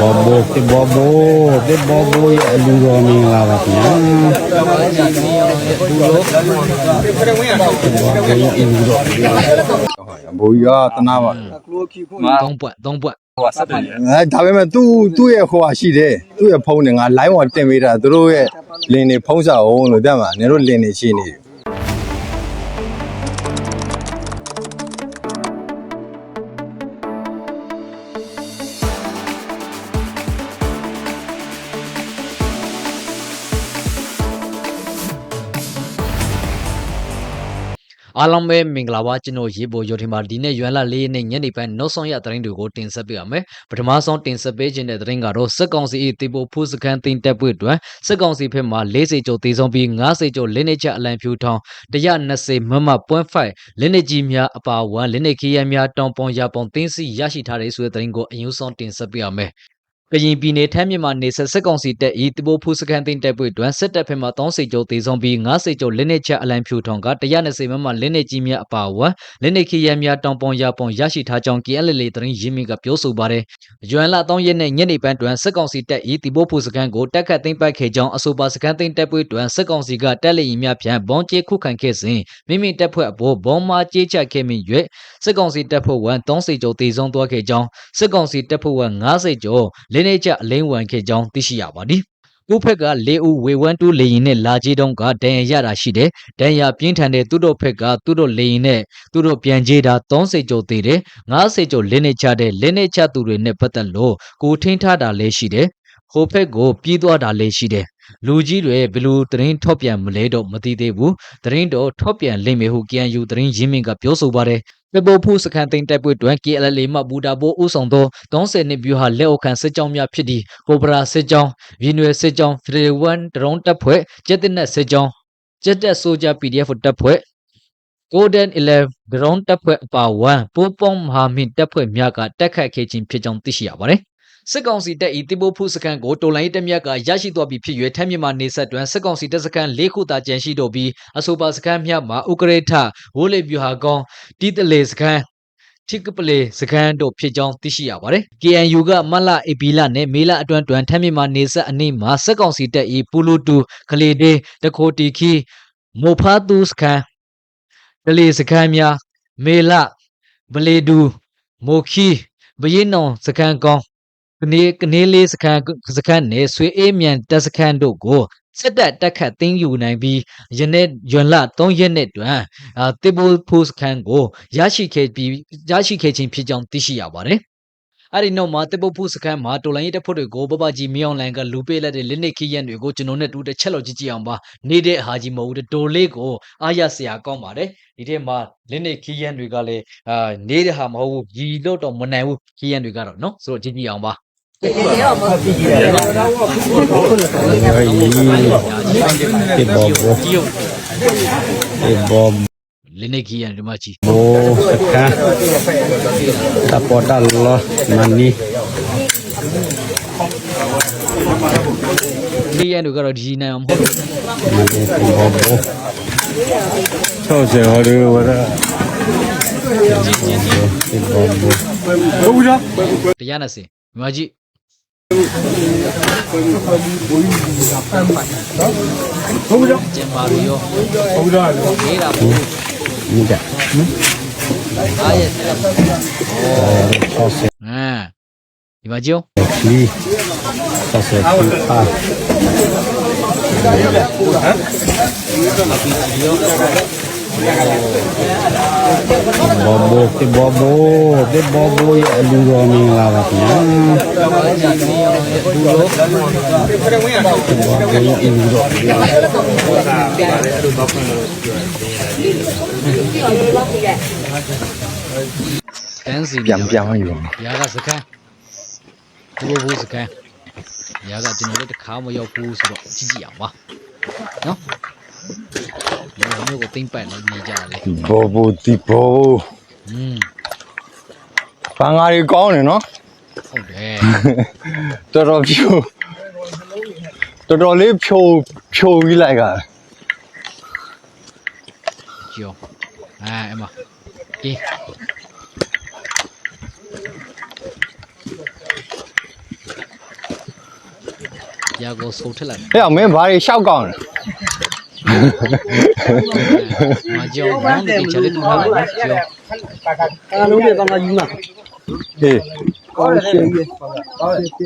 ဘောဘောတိဘောဘောတိဘောဘောရဲ့အလူတော်မင်္ဂလာပါခင်ဗျာဘောဘောရဲ့အလူတော်ဘိုးကြီးကတနာပါသုံးပွက်သုံးပွက်အဲဒါပေမဲ့သူ့သူ့ရဲ့ဟိုဟာရှိတယ်သူ့ရဲ့ဖုန်းနဲ့ငါ line ပေါ်တင်ပေးတာသူတို့ရဲ့လင်းနေဖုန်းစာအောင်လို့တဲ့မှာနင်တို့လင်းနေရှိနေတယ် အားလုံးပဲမင်္ဂလာပါကျွန်တော်ရေပေါ်ရိုထင်ပါဒီနေ့ရွမ်လလေးနဲ့ညနေပိုင်းနောက်ဆုံးရသတင်းတွေကိုတင်ဆက်ပေးပါမယ်ပထမဆုံးတင်ဆက်ပေးခြင်းတဲ့သတင်းကတော့စက်ကောင်စီ၏တေပိုဖူးစကန်တင်တက်ပွေတွင်စက်ကောင်စီဘက်မှ40ကျော်တေဆုံးပြီး90ကျော်လင်းနေချအလံဖြူထောင်း120မမ .5 လင်းနေကြီးများအပါဝမ်လင်းနေခီးရများတောင်ပွန်ရပုံတင်းစီရရှိထားတဲ့ဆိုတဲ့သတင်းကိုအယူဆောင်တင်ဆက်ပေးပါမယ် ကရင်ပြည်နယ်ထမ်းမြန်မာနေဆက်စစ်ကောင်စီတပ်ဤတဘိုးဖူစကန်တင်တပ်ပွေတွင်စစ်တပ်ဖက်မှ30ကျော်တေဆုံးပြီး90ကျော်လက်နက်ချအလံဖြူထောင်က120မမလက်နက်ကြီးများအပါအဝင်လက်နက်ခီရန်များတောင်ပွန်ရပုံရရှိထားကြောင်း KLL သတင်းရင်းမြစ်ကပြောဆိုပါတယ်။ရွမ်လ3ရက်နေ့ညနေပိုင်းတွင်စစ်ကောင်စီတပ်ဤတဘိုးဖူစကန်ကိုတက်ခတ်သိမ်းပိုက်ခဲ့ကြောင်းအဆိုပါစကန်သိမ်းတပ်ပွေတွင်စစ်ကောင်စီကတက်လက်ရင်များဖြန့်ဘုံကျဲခုခံခဲ့စဉ်မိမိတပ်ဖွဲ့အပေါ်ဘုံမာကြေးချခဲ့မိ၍စစ်ကောင်စီတပ်ဖွဲ့ဝင်30ကျော်တေဆုံးသွားခဲ့ကြောင်းစစ်ကောင်စီတပ်ဖွဲ့ဝင်90ကျော်လက်နက်ချအလိမ့်ဝန်ခဲ့ကြောင်းသိရှိရပါသည်။ကိုဖက်က၄ဦးဝေဝန်းတူးလေရင်နဲ့လာကြီးတုံးကဒဏ်ရာရတာရှိတယ်။ဒဏ်ရာပြင်းထန်တဲ့သူတို့ဖက်ကသူတို့လေရင်နဲ့သူတို့ပြန်ကြေးတာ30ကျော်သေးတယ်။90ကျော်လက်နဲ့ချတဲ့လက်နဲ့ချသူတွေနဲ့ပတ်သက်လို့ကိုထင်းထားတာလည်းရှိတယ်။ဟိုဖက်ကိုပြေးသွားတာလည်းရှိတယ်။လူကြီးတွေဘယ်လိုသတင်းထောက်ပြန်မလဲတော့မသိသေးဘူး။သတင်းတော့ထောက်ပြန်လိမ့်မယ်ဟု KNU သတင်းရင်းမြစ်ကပြောဆိုပါတယ်။ ပေပိုဖူးစခန်သိန်းတက်ပွေတွင် KLL မှဘူတာဘိုးဦးဆောင်သော30နှစ်ပြူဟာလက်အောက်ခံစစ်ကြောင်းများဖြစ်သည့်ကိုဘရာစစ်ကြောင်း၊ဗီနွေစစ်ကြောင်း၊ဖရီဝန်ဒရုန်းတပ်ဖွဲ့၊ကျက်တင်နက်စစ်ကြောင်း၊ကျက်တက်ဆိုဂျာ PDF တပ်ဖွဲ့ Golden 11 ground တပ်ဖွဲ့အပါအဝင်ပိုးပေါင်းမဟာမင်းတပ်ဖွဲ့များကတက်ခတ်ခဲ့ခြင်းဖြစ်ကြောင်းသိရှိရပါတယ်။ စစ်ကောင်စီတပ်ဤတိပိုဖုစကန်ကိုတော်လိုင်းတပ်မြတ်ကရရှိသွားပြီဖြစ်၍ထမ်းမြမာနေဆက်တွင်စစ်ကောင်စီတပ်စကန်၄ခုသာကျန်ရှိတော့ပြီးအဆိုပါစကန်မြတ်မှာဥကရိထဝိုးလေပြူဟာကောင်းတီတလေစကန်ထိကပလေစကန်တို့ဖြစ်ကြောင်းသိရှိရပါတယ်။ KNU ကမလအေပီလာနဲ့မေလအတွန်းတွင်ထမ်းမြမာနေဆက်အနီးမှာစစ်ကောင်စီတပ်ဤပူလူတူခလေတေးတခိုတီခီမိုဖာတူစကန်ဒလေစကန်များမေလဗလေဒူမိုခီဘရင်နောင်စကန်ကောင်း ကနေကနေလေးစခန်းစခန်းနဲ့ဆွေအေးမြန်တပ်စခန်းတို့ကိုစစ်တပ်တက်ခတ်သိမ်းယူနိုင်ပြီးယနေ့ယွန်လ3ရက်နေ့တွင်အာတေဘိုဖိုစခန်းကိုရရှိခဲ့ပြီးရရှိခဲ့ခြင်းဖြစ်ကြောင်းသိရှိရပါတယ်။အဲ့ဒီနောက်မှာတေဘိုဖိုစခန်းမှာတော်လိုင်းရေးတပ်ဖွဲ့တွေကိုဘဘကြီးမြောင်းလိုင်ကလူပေးလက်တဲ့လက်နက်ခီးရန်တွေကိုကျွန်တော်နဲ့တူတစ်ချက်လောက်ကြည့်ကြည့်အောင်ပါနေတဲ့ဟာကြီးမဟုတ်ဘူးတော်လေးကိုအားရစရာကောင်းပါတယ်ဒီထဲမှာလက်နက်ခီးရန်တွေကလည်းအာနေတဲ့ဟာမဟုတ်ဘူးကြီးလို့တော့မနိုင်ဘူးခီးရန်တွေကတော့နော်ဆိုတော့ကြည့်ကြည့်အောင်ပါ ဒီဘောဘောဒီဘောလင်းနေကြီးရဒီမချီဘောစကားတပေါ်တလောမနီဒီရန်တို့ကတော့ဒီနိုင်အောင်မဟုတ်ဘူးဘောဘော60ဟောဒီဝရဒီဘောဘောဘူးလားတရားနဲ့စင်မြမကြီး à vào chiêu đi ta sẽ à Hãy subscribe cho kênh Ghiền Mì Gõ Để không ဘောဘောတိဘောဘောတိဘောဘောရဲ့အလူတော်မင်္ဂလာပါခင်ဗျာဘောဘောရဲ့အလူတော်တန်းစီပြန်ပြန်မယူရာကစကန်ဘူဘူစကန်ရာကကျွန်တော်လည်းတစ်ခါမရောက်ဘူးဆိုတော့ကြည့်ကြည့်အောင်ပါနော် ဒီလိုမျိုးကိုသိမ့်ပိုက်လို့နေကြတယ်လေဘောဘောဒီဘောอืมဘာငါတွေကောင်းတယ်နော်ဟုတ်တယ်တော်တော်ဖြိုတော်တော်လေးဖြိုဖြိုပြီးလိုက်ကကျော်အာအမအေးရာကိုဆိုထက်လိုက်ဟဲ့အောင်မင်းဘာတွေရှောက်ကောင်းလဲ မကြောက်ဘူးဒီချက်လေးတော့လည်းကြောက်အားလုံးတွေကငါယူမှာအေးဟုတ်တယ်ဟုတ်တယ်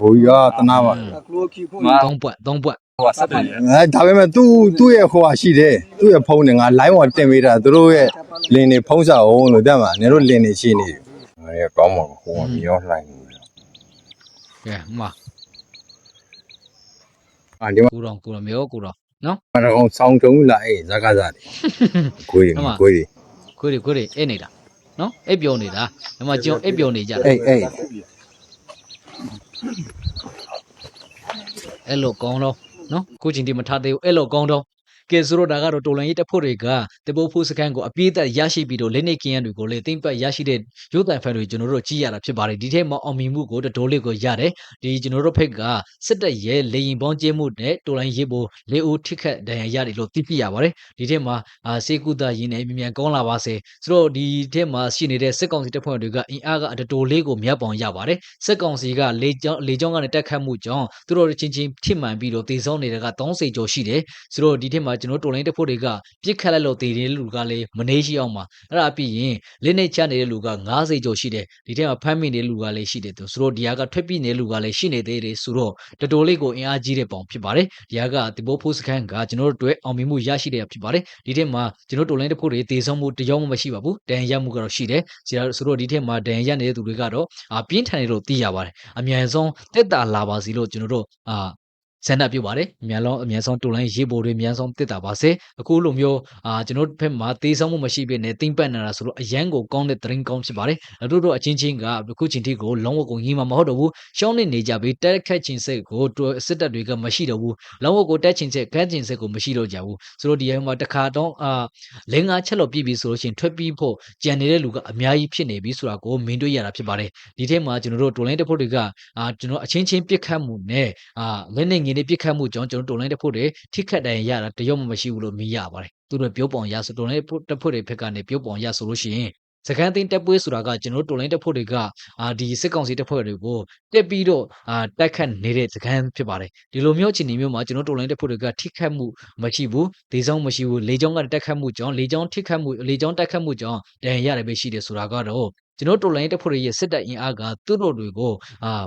ဘိုးကြီးကတနာပါ3ပွက်3ပွက်ဟိုဆက်တယ်အဲဒါပေမဲ့သူ့သူ့ရဲ့ဟိုဟာရှိတယ်သူ့ရဲ့ဖုန်းနဲ့ငါ line ပေါ်တင်ပေးတာသူတို့ရဲ့လင်နေဖုန်းစာအောင်လို့တက်မှာနေတို့လင်နေရှိနေတယ်အဲကောင်းပါဘူးဟိုကမြေရောလှိုင်းနေတယ်ကဲမှာ အာဒီမှာကူတော်ကူတော်မျိုးကူတော်နော်တော့ဆောင်းတုံးလာအေးဇာကစားတယ်ကိုကြီးကိုကြီးခွေးတွေခွေးတွေအိတ်နေတာနော်အိတ်ပြုံနေတာဒီမှာကျွန်တော်အိတ်ပြုံနေကြတယ်အေးအေးအဲ့လိုကောင်းတော့နော်ကိုချင်းဒီမထားသေးဘူးအဲ့လိုကောင်းတော့ ကဲဆိုတော့ဒါကတော့တော်လန်ရေးတပ်ဖွဲ့တွေကတပုတ်ဖို့စကန်ကိုအပြည့်အသက်ရရှိပြီးတော့လက်နေကင်းရန်တွေကိုလည်းတင်ပတ်ရရှိတဲ့ရုပ်သံဖန်တွေကျွန်တော်တို့ကြည့်ရတာဖြစ်ပါတယ်ဒီထက်မှအောင်မြင်မှုကိုတတိုးလေးကိုရတယ်ဒီကျွန်တော်တို့ဖက်ကစစ်တပ်ရဲ့လေရင်ပေါင်းကျင်းမှုနဲ့တော်လန်ရေးပေါ်လေဦးထိခတ်ဒဏ်ရာရတယ်လို့သိပြရပါတယ်ဒီထက်မှအာစေကုသရင်းနဲ့မြန်မြန်ကောင်းလာပါစေဆိုတော့ဒီထက်မှရှိနေတဲ့စစ်ကောင်စီတပ်ဖွဲ့တွေကအင်အားကအတတိုးလေးကိုမြတ်ပေါင်ရပါတယ်စစ်ကောင်စီကလေကြောင်းလေကြောင်းကနေတက်ခတ်မှုကြောင့်သူတို့ချင်းချင်းထိမှန်ပြီးတော့တေဆုံးနေတဲ့က30ကျော်ရှိတယ်ဆိုတော့ဒီထက်မှကျွန်တော်တော်လိုင်းတပ်ဖွဲ့တွေကပြစ်ခတ်လိုက်လို့တည်တဲ့လူကလည်းမနေရှိအောင်ပါအဲ့ဒါပြီးရင်လက်နဲ့ချနေတဲ့လူက90ကျော်ရှိတယ်ဒီထက်မှဖမ်းမိနေတဲ့လူကလည်းရှိတယ်သူဆိုတော့ဒီဟာကထွက်ပြေးနေတဲ့လူကလည်းရှိနေသေးတယ်ဆိုတော့တော်တော်လေးကိုအင်အားကြီးတဲ့ပုံဖြစ်ပါတယ်ဒီဟာကဒီဘောဖိုးစခန်းကကျွန်တော်တို့အတွက်အောင်မြင်မှုရရှိတဲ့ဖြစ်ပါတယ်ဒီထက်မှကျွန်တော်တော်လိုင်းတပ်ဖွဲ့တွေတေဆုံးမှုတရောမှမရှိပါဘူးတန်ရမှုကတော့ရှိတယ်ဆိုတော့ဒီထက်မှတန်ရနေတဲ့သူတွေကတော့အာပြင်းထန်တယ်လို့သိရပါတယ်အမြန်ဆုံးတက်တာလာပါစီလို့ကျွန်တော်တို့အာ ဆန္ဒပြုပါတယ်အမြန်လုံးအမြန်ဆုံးတူလိုင်းရေးပေါ်တွေအမြန်ဆုံးတက်တာပါစေအခုလိုမျိုးအာကျွန်တော်တို့ဘက်မှာတေးဆောင်မှုမရှိဘဲနဲ့တိမ့်ပတ်နေတာဆိုတော့အရန်ကိုကောင်းတဲ့တရင်ကောင်းဖြစ်ပါတယ်အတို့တို့အချင်းချင်းကအခုချင်းတီကိုလုံးဝကိုကြီးမှာမဟုတ်တော့ဘူးရှောင်းနေနေကြပြီးတက်ခတ်ချင်းစိတ်ကိုစစ်တပ်တွေကမရှိတော့ဘူးလုံးဝကိုတက်ချင်းစိတ်ခတ်ချင်းစိတ်ကိုမရှိတော့ကြဘူးဆိုတော့ဒီဟမှာတစ်ခါတော့အာလင်းငါချက်လို့ပြည့်ပြီဆိုလို့ရှိရင်ထွက်ပြီးဖို့ကြံနေတဲ့လူကအများကြီးဖြစ်နေပြီဆိုတာကိုမင်းတွေ့ရတာဖြစ်ပါတယ်ဒီထဲမှာကျွန်တော်တို့တော်လိုင်းတက်ဖို့တွေကအာကျွန်တော်အချင်းချင်းပြစ်ခတ်မှုနဲ့အာလက်နေငင်းနေပြစ်ခတ်မှုကြောင့်ကျွန်တော်တော်လိုင်းတက်ဖို့တွေထိခတ်တိုင်ရတာတရုံမှမရှိဘူးလို့မြင်ရပါတယ်သူတို့ပြောပုံရဆိုတော်လိုင်းတက်ဖို့တွေဖက်ကနေပြောပုံရဆိုလို့ရှိရင်စကန်တင်တက်ပွဲဆိုတာကကျွန်တော်တို့တော်လိုင်းတက်ဖို့တွေကအာဒီစစ်ကောင်စီတက်ဖွဲ့တွေကိုတက်ပြီးတော့အာတိုက်ခတ်နေတဲ့စကန်ဖြစ်ပါတယ်ဒီလိုမျိုးအခြေအနေမျိုးမှာကျွန်တော်တော်လိုင်းတက်ဖို့တွေကထိခတ်မှုမရှိဘူးဒေဆောင်မရှိဘူးလေကြောင်းကတက်ခတ်မှုကြောင့်လေကြောင်းထိခတ်မှုလေကြောင်းတက်ခတ်မှုကြောင့်ဒဏ်ရာရတယ်ပဲရှိတယ်ဆိုတာကတော့ကျွန်တော်တော်လိုင်းတက်ဖို့တွေရဲ့စစ်တပ်အင်အားကသူတို့တွေကိုအာ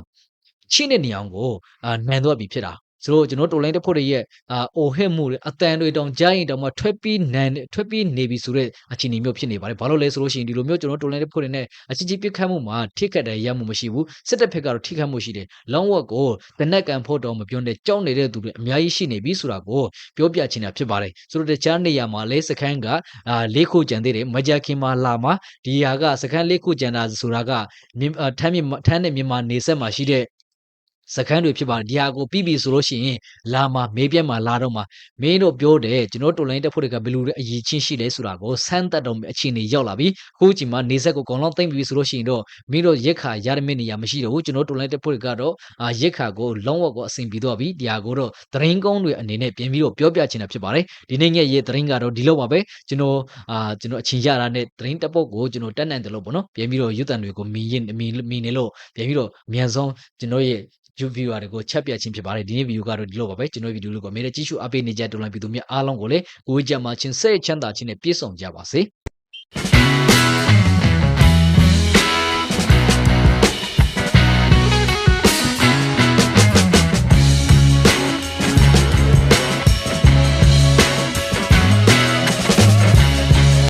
ချိတဲ့နေအောင်ကိုအာနိုင်တော့ပြီဖြစ်တာ ဆိုတော့ကျွန်တော်တော်လိုင်းတက်ဖို့တွေရဲ့အာအိုဟစ်မှုတွေအတန်တွေတောင်ကြားရင်တောင်မှထွက်ပြီးနိုင်ထွက်ပြီးနေပြီဆိုတဲ့အခြေအနေမျိုးဖြစ်နေပါတယ်ဘာလို့လဲဆိုလို့ရှိရင်ဒီလိုမျိုးကျွန်တော်တော်လိုင်းတက်ဖို့တွေနဲ့အချင်းချင်းပြစ်ခတ်မှုမှာထိခတ်တဲ့ရမှုမရှိဘူးစစ်တပ်ဖက်ကတော့ထိခတ်မှုရှိတယ်လောင်းဝက်ကိုတနက်ကန်ဖို့တော့မပြောနဲ့ကြောက်နေတဲ့သူတွေအများကြီးရှိနေပြီဆိုတာကိုပြောပြချင်တာဖြစ်ပါတယ်ဆိုတော့တခြားနေရာမှာလဲစခန်းကအာလေးခုကြံသေးတယ်မကြခင်မှာလာမှာဒီဟာကစခန်းလေးခုကြံတာဆိုတာကမြင်းအာထမ်းမြထမ်းနဲ့မြန်မာနေဆက်မှာရှိတဲ့ စကန်းတွေဖြစ်ပါတယ်ဒီဟာကိုပြီးပြီဆိုလို့ရှိရင်လာမှာမေးပြတ်မှာလာတော့မှာမင်းတို့ပြောတယ်ကျွန်တော်တော်လိုင်းတက်ဖို့တွေကဘယ်လိုလဲအရေးချင်းရှိလဲဆိုတာကိုစမ်းသပ်တော့မယ့်အခြေအနေရောက်လာပြီခုချိန်မှာနေဆက်ကိုကောင်လောက်သိမ့်ပြီဆိုလို့ရှိရင်တော့မင်းတို့ရက်ခါရရမယ့်နေရာမရှိတော့ဘူးကျွန်တော်တော်လိုင်းတက်ဖို့တွေကတော့အာရက်ခါကိုလုံးဝကိုအဆင်ပြေတော့ပြီဒီဟာကိုတော့သရင်ကုန်းတွေအနေနဲ့ပြင်ပြီးတော့ပြောပြချင်တာဖြစ်ပါတယ်ဒီနေ့ငယ်ရဲ့သရင်ကတော့ဒီလောက်ပါပဲကျွန်တော်အာကျွန်တော်အချင်းရတာနဲ့သရင်တက်ဖို့ကိုကျွန်တော်တက်နိုင်တယ်လို့ပေါ့နော်ပြင်ပြီးတော့ရုပ်တံတွေကိုမီရင်မီမီနေလို့ပြင်ပြီးတော့အမြန်ဆုံးကျွန်တော်ရဲ့ view viewer တွေကိုချက်ပြချင်းဖြစ်ပါတယ်ဒီနေ့ view ကတော့ဒီလိုပါပဲကျွန်တော်ဗီဒီယိုလေးကိုအမေနဲ့ကြည့်ရှုအားပေးနေကြတဲ့တော်လိုင်းပြည်သူများအားလုံးကိုလည်းကိုယ်ကြမှာချင်းစိတ်ချမ်းသာချင်းနဲ့ပြည့်စုံကြပါစေ